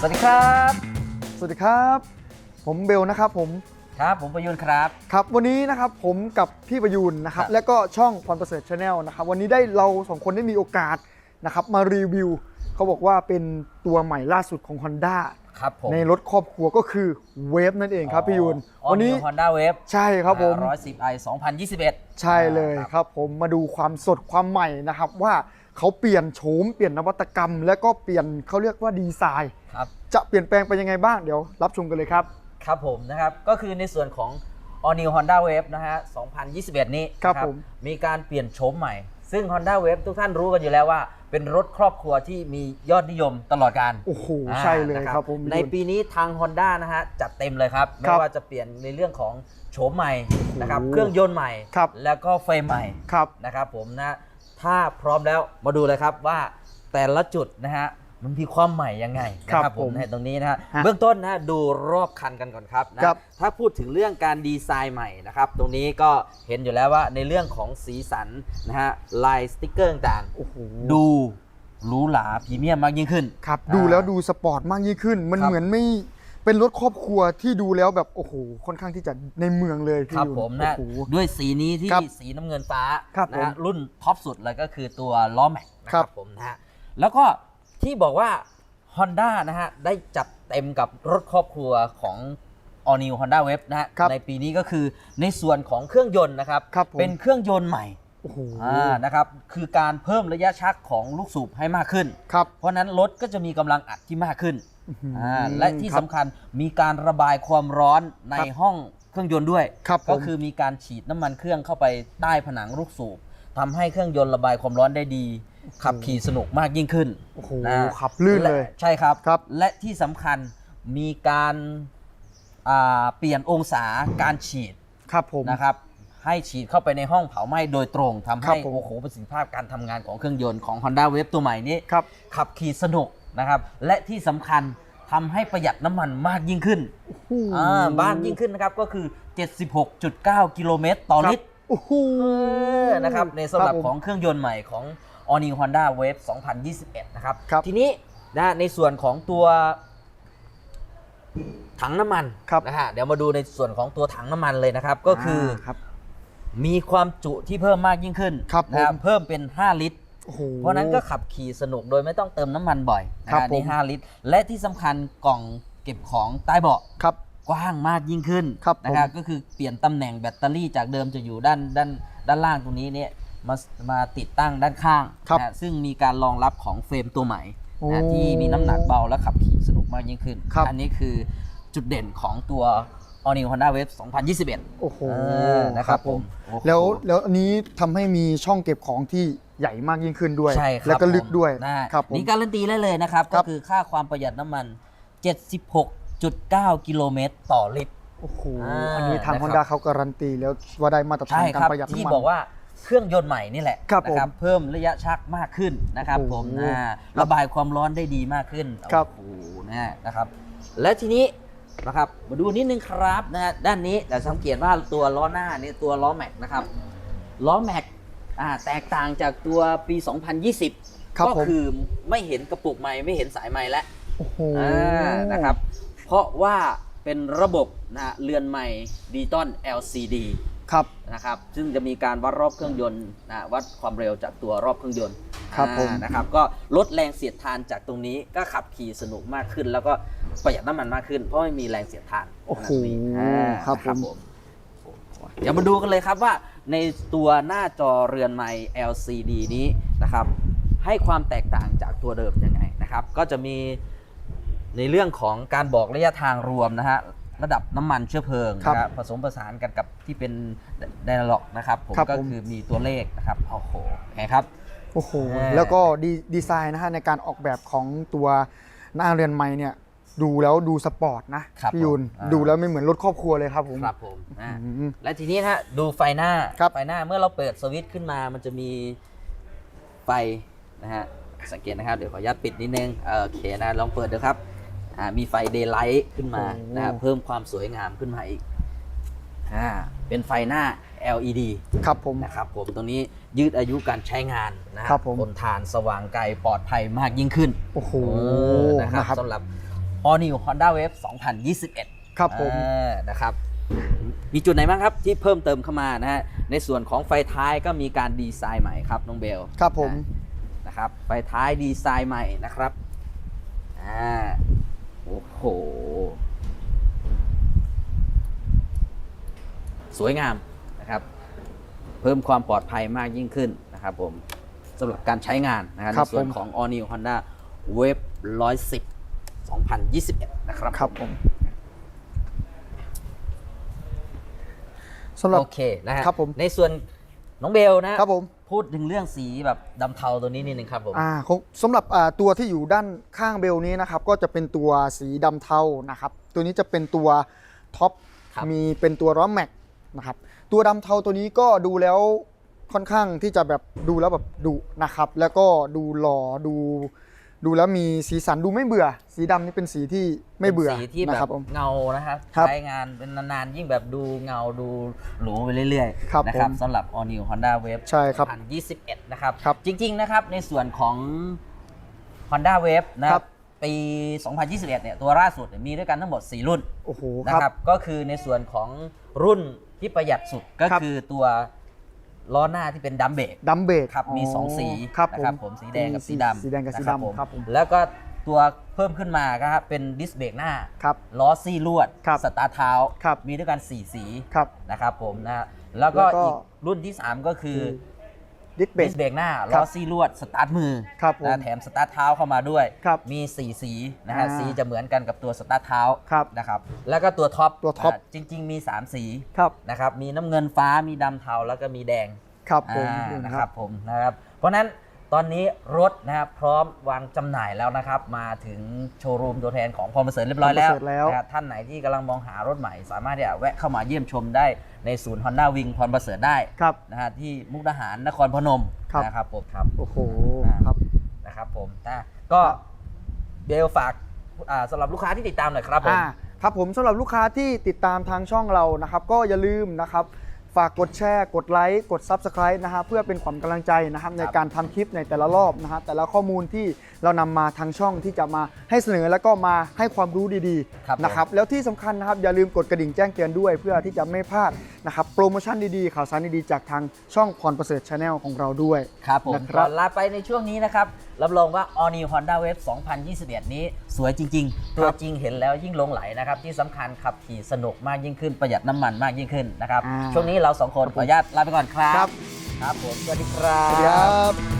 สวัสดีครับ สวัสดีครับ ผมเบลนะครับผมครับผมประยุนครับ ครับ วันนี้นะครับผมกับพี่ประยูนนะครับ ครับ และก็ช่องพรประเสริฐชาแนลนะครับ วันนี้ได้เราสองคนได้มีโอกาสนะครับมารีวิว เขาบอกว่าเป็นตัวใหม่ล่าสุดของ Honda ครับผมในรถครอบครัวก็คือเวฟนั่นเองครับพี่ยูนวันนี้ฮอนด้าเวฟใช่ครับผมร้อยสิบไอสองพันยี่สิบเอ็ดใช่เลยครับผมมาดูความสดความใหม่นะครับว่า เขาเปลี่ยนโฉมเปลี่ยนนวัตกรรม และก็เปลี่ยนเขาเรียกว่าดีไซน์ครับ จะเปลี่ยนแปลงไปยังไงบ้างเดี๋ยวรับชมกันเลยครับ ครับผมนะครับ ก็คือในส่วนของ All New Honda Wave นะฮะ 2021 นี้ครับนะผม มีการเปลี่ยนโฉมใหม่ ซึ่ง Honda Wave ทุกท่านรู้กันอยู่แล้วว่า เป็นรถครอบครัวที่มียอดนิยมตลอดการโอ้โหอ่าใช่เลยนะครับผมในปีนี้ทาง Honda นะฮะจัดเต็มเลยครับ ไม่ครับว่าจะเปลี่ยนในเรื่องของโฉมใหม่นะครับโอ้โหเครื่องยนต์ใหม่ครับแล้วก็เฟรมใหม่ครับนะครับผมนะถ้าพร้อมแล้วมาดูเลยครับว่าแต่ละจุดนะฮะ มันมีความใหม่ยังไงนะครับผมนะฮะตรงนี้นะฮะฮะเบื้องต้นนะฮะดูรอบคันกันก่อนครับนะครับ ถ้าพูดถึงเรื่องการดีไซน์ใหม่นะครับตรงนี้ก็เห็นอยู่แล้วว่าในเรื่องของสีสันนะฮะลายสติกเกอร์ต่างโอ้โหๆดูหรูหราพรีเมียมมากยิ่งขึ้น ครับอ่าดูแล้วดูสปอร์ตมากยิ่งขึ้น มันครับ เหมือนไม่เป็นรถครอบครัวที่ดูแล้วแบบโอ้โหค่อนข้างที่จะในเมืองเลยพี่ครับยุนผมนะโอ้โห ด้วยสีนี้ที่ครับสีน้ำเงินฟ้าครับนะฮะผมรุ่นท็อปสุดเลยก็คือตัวล้อแม็กนะคครัรับบผมนะฮะแล้วก็ ที่บอกว่า Honda นะฮะ ได้จัดเต็มกับรถครอบครัวของ All New Honda Wave นะฮะ ครับในปีนี้ก็คือในส่วนของเครื่องยนต์นะครับ ครับผม เป็นเครื่องยนต์ใหม่โอ้โหอ่านะครับ คือการเพิ่มระยะชักของลูกสูบให้มากขึ้น ครับเพราะฉะนั้นรถก็จะมีกำลังอัดที่มากขึ้นอื้อหืออ่าและที่ครับสำคัญมีการระบายความร้อนในครับห้องเครื่องยนต์ด้วย ครับผม ก็คือมีการฉีดน้ำมันเครื่องเข้าไปใต้ผนังลูกสูบทำให้เครื่องยนต์ระบายความร้อนได้ดี ขับขี่สนุกมากยิ่งขึ้นโอ้โหนะขับลื่นเลยและใช่ครับครับ และที่สำคัญมีการอ่าเปลี่ยนองศาการฉีดครับผมนะครับให้ฉีดเข้าไปในห้องเผาไหม้โดยตรงทำครัให้บผมโอ้โหประสิทธิภาพการทำงานของเครื่องยนต์ของ Honda Wave ตัวใหม่นี้ครับขับขี่สนุกนะครับและที่สำคัญทำให้ประหยัดน้ำมันมากยิ่งขึ้นโอ้โหอ่าบ้านยิ่งขึ้นนะครับก็คือ 76.9 กิโลเมตรต่อลิตรโอ้โหเออนะครับในสำหรับผมของเครื่องยนต์ใหม่ของ All New Honda Wave 2021 นะครับ ครับ ทีนี้นะในส่วนของตัวถังน้ำมันครับนะฮะเดี๋ยวมาดูในส่วนของตัวถังน้ำมันเลยนะครับ ก็คืออครับ มีความจุที่เพิ่มมากยิ่งขึ้นครับนะผม เพิ่มเป็น 5 ลิตร โอ้โห เพราะฉะนั้นก็ขับขี่สนุกโดยไม่ต้องเติมน้ำมันบ่อยนะครัฮะบผม นี่5ลิตร และที่สำคัญกล่องเก็บของใต้เบาะ ครับ กว้างมากยิ่งขึ้นครับผมนะครับก็คือเปลี่ยนตำแหน่งแบตเตอรี่จากเดิมจะอยู่ด้านด้านด้านล่างตรงนี้เนี่ย มามาติดตั้งด้านข้างครับนะฮะซึ่งมีการรองรับของเฟรมตัวใหม่โอ้นะที่มีน้ำหนักเบาและขับขี่สนุกมากยิ่งขึ้น ครับ อันนี้คือจุดเด่นของตัว All New Honda Wave 2021โอ้โหเออนะครับผม โอ้โห แล้วแล้วอันนี้ทำให้มีช่องเก็บของที่ใหญ่มากยิ่งขึ้นด้วย ใช่ครับแล้วก็ลึกด้วยผมนะฮะครับผม นี่การันตีได้เลยนะครับ ครัก็บ คือค่าความประหยัดน้ำมัน 76.9 กิโลเมตรต่อลิตร โอ้โหอ่าอันนี้ทาง นะครับฮอนด้าเขาการันตีแล้วว่าได้มาตรฐานใช่การครับประหยัดที่น้ำมันบอกว่า เครื่องยนต์ใหม่นี่แหละครับนะผมเพิ่มระยะชักมากขึ้นนะครับโอ้โหผมอ่าระบายความร้อนได้ดีมากขึ้นครับโอ้โหนะนะครับ และทีนี้นะครับมาดูนิดนึงครับนะฮะด้านนี้แต่สังเกตว่าตัวล้อหน้านี่ตัวล้อแม็กนะครับล้อแม็กอ่าแตกต่างจากตัวปี 2020ครับก็ผมคือไม่เห็นกระปุกไม้ไม่เห็นสายไม้แล้วโอ้โหอ่านะครับ เพราะว่าเป็นระบบนะฮะเรือนใหม่ดิจิตอล LCD ครับ นะครับ ซึ่งจะมีการวัดรอบเครื่องยนต์นะวัดความเร็วจากตัวรอบเครื่องยนต์ครับอ่าผมนะครับ ก็ลดแรงเสียดทานจากตรงนี้ก็ขับขี่สนุกมากขึ้น แล้วก็ประหยัดน้ำมันมากขึ้น เพราะไม่มีแรงเสียดทานโอ้โหขนาดนี้อ่าครับนะผมเดี๋ยวมาดูกันเลยครับว่าในตัวหน้าจอเรือนใหม่ LCD นี้นะครับ ให้ความแตกต่างจากตัวเดิมยังไงนะครับ ก็จะมีในเรื่องของการบอกระยะทางรวมนะฮะ ระดับน้ำมันเชื้อเพลิงครับนะครับผสมผสานกันกับที่เป็นไดอะล็อกนะครับผมครับก็ผม คือมีตัวเลขนะครับโอ้โหไงครับ โอ้โหอ่าแล้วก็ดีดีไซน์นะฮะในการออกแบบของตัวหน้าเรือนไม้เนี่ย ดูแล้วดูสปอร์ตนะ ครับพี่ยุน ผมอ่า ดูแล้วไม่เหมือนรถครอบครัวเลยครับผมครับผมอ่า อืม และทีนี้นะฮะดูไฟหน้าครับไฟหน้าเมื่อเราเปิดสวิตช์ขึ้นมามันจะมีไฟนะฮะสังเกตนะครับเดี๋ยวขออนุญาตปิดนิดนึงเออโอเคนะลองเปิดดูครับ อ่ามีไฟเดย์ไลท์ขึ้นมาโอ้นะครับเพิ่มความสวยงามขึ้นมาอีกอ่าเป็นไฟหน้า LED ครับผมนะครับผมตรงนี้ยืดอายุการใช้งานนะฮะครับผมทนทานสว่างไกลปลอดภัยมากยิ่งขึ้น โอ้โหเออนะครับนะครับสำหรับ All New Honda Wave 2021 ครับผมเออนะครับมีจุดไหนบ้างครับที่เพิ่มเติมเข้ามานะฮะในส่วนของไฟท้ายก็มีการดีไซน์ใหม่ครับน้องเบลครับผมนะนะครับไฟท้ายดีไซน์ใหม่นะครับอ่า โอ้โห สวยงามนะครับ เพิ่มความปลอดภัยมากยิ่งขึ้นนะครับผมสำหรับการใช้งานนะครับคในรับส่วนผมของ All New Honda Wave 110 2021 นะครับครับผมสำหรับโอเคนะฮะครับผมในส่วนน้องเบลนะฮะครับผม พูดถึงเรื่องสีแบบดำเทาตัวนี้นิดนึงครับผม อ่าของสำหรับอ่าตัวที่อยู่ด้านข้างเบลนี้นะครับ ก็จะเป็นตัวสีดำเทานะครับ ตัวนี้จะเป็นตัวท็อปครับ มีเป็นตัวล้อแม็กนะครับ ตัวดำเทาตัวนี้ก็ดูแล้วค่อนข้างที่จะแบบดูแล้วแบบดุนะครับ แล้วก็ดูหล่อดู ดูแล้วมีสีสันดูไม่เบื่อ สีดำนี่เป็นสีที่ไม่เบื่อป็นสีที่แบนะครับบผม เงานะครับครับใช้งานเป็นนานๆ ยิ่งแบบดูเงาดูหรูไปเรื่อยครับๆนะครับผมสำหรับ All New Honda Wave ใช่ครับ2021 นะครับ ครับจริงๆ นะครับในส่วนของ Honda Wave นะคครัรับ บปี 2021 เนี่ยตัวล่าสุดเนี่ยมีด้วยกันทั้งหมด 4 รุ่นโอ้โหนะคครัรับ บก็คือในส่วนของรุ่นที่ประหยัดสุดก็ครับ คือตัว ล้อหน้าที่เป็นดัมเบรกดัมเบรกครับมีอ๋อ2สีครับนะครับผมสีแดงกับสีดำสีแดงกับสีนะครับดำครับผมแล้วก็ตัวเพิ่มขึ้นมาก็ครับเป็นดิสเบรกหน้าครับล้อซี่ลวดครับสตาร์ทเท้าครับมีด้วยกัน 4 สีครับนะครับผมนะฮะแล้วก็แล้วก็อีกรุ่นที่ 3 ก็คือ ดิสเบรดิกสเบรกหน้าครัล้อบซี่ลวดสตาร์ทมือครับผมนะแถมสตาร์ทเท้าเข้ามาด้วย ครับมี 4 สีนะฮะอ่า สีจะเหมือนกันกับตัวสตาร์ทเท้าครับ นะครับแล้วก็ตัวท็อปตัวท็อปนะจริง ๆ มี 3 สีครับนะครับมีน้ำเงินฟ้ามีดำเทาแล้วก็มีแดงครับผมอ่านี่นะนะคครัรับบผมนะครับเพราะฉะนั้น ตอนนี้รถนะครับพร้อมวางจำหน่ายแล้วนะครับ มาถึงโชว์รูมตัวแทนของพรประเสริฐเรียบร้อยแล้วพรประเสริฐแล้ว นะครับท่านไหนที่กำลังมองหารถใหม่ สามารถที่จะแวะเข้ามาเยี่ยมชมได้ในศูนย์ Honda Wing พรประเสริฐได้ครับ นะฮะที่มุกดาหารนครพนมครับ นะครับผมครับ โอ้โหอ่า ครับ นะครับผมนะก็เบลฝากอ่าสำหรับลูกค้าที่ติดตามหน่อยครับผม อ่าครับผมสำหรับลูกค้าที่ติดตามทางช่องเรานะครับ ก็อย่าลืมนะครับ ฝากกดแชร์ กดไลค์ กด Subscribe นะฮะเพื่อเป็นความกำลังใจนะครับในการทำคลิปในแต่ละรอบนะฮะแต่ละข้อมูลที่เรานำมาทางช่องที่จะมาให้เสนอแล้วก็มาให้ความรู้ดีครับผมๆนะครับแล้วที่สำคัญนะครับอย่าลืมกดกระดิ่งแจ้งเตือนด้วย เพื่อที่จะไม่พลาดนะครับโปรโมชั่นดีๆข่าวสารดีๆจากทางช่องพรประเสริฐชาแนลของเราด้วย ครับผมนะครับ ก่อนลาไปในช่วงนี้นะครับ รับรองว่า All New Honda Wave 2021 นี้สวยจริง ๆ ตัวจริงเห็นแล้วยิ่งหลงไหลนะครับ ที่สำคัญขับขี่สนุกมากยิ่งขึ้นประหยัดน้ำมันมากยิ่งขึ้นนะครับ อ่าช่วงนี้เราสองคนขออนุญาตลาไปก่อนครับ ครับ ครับผม สวัสดีครับสวัสดีครับ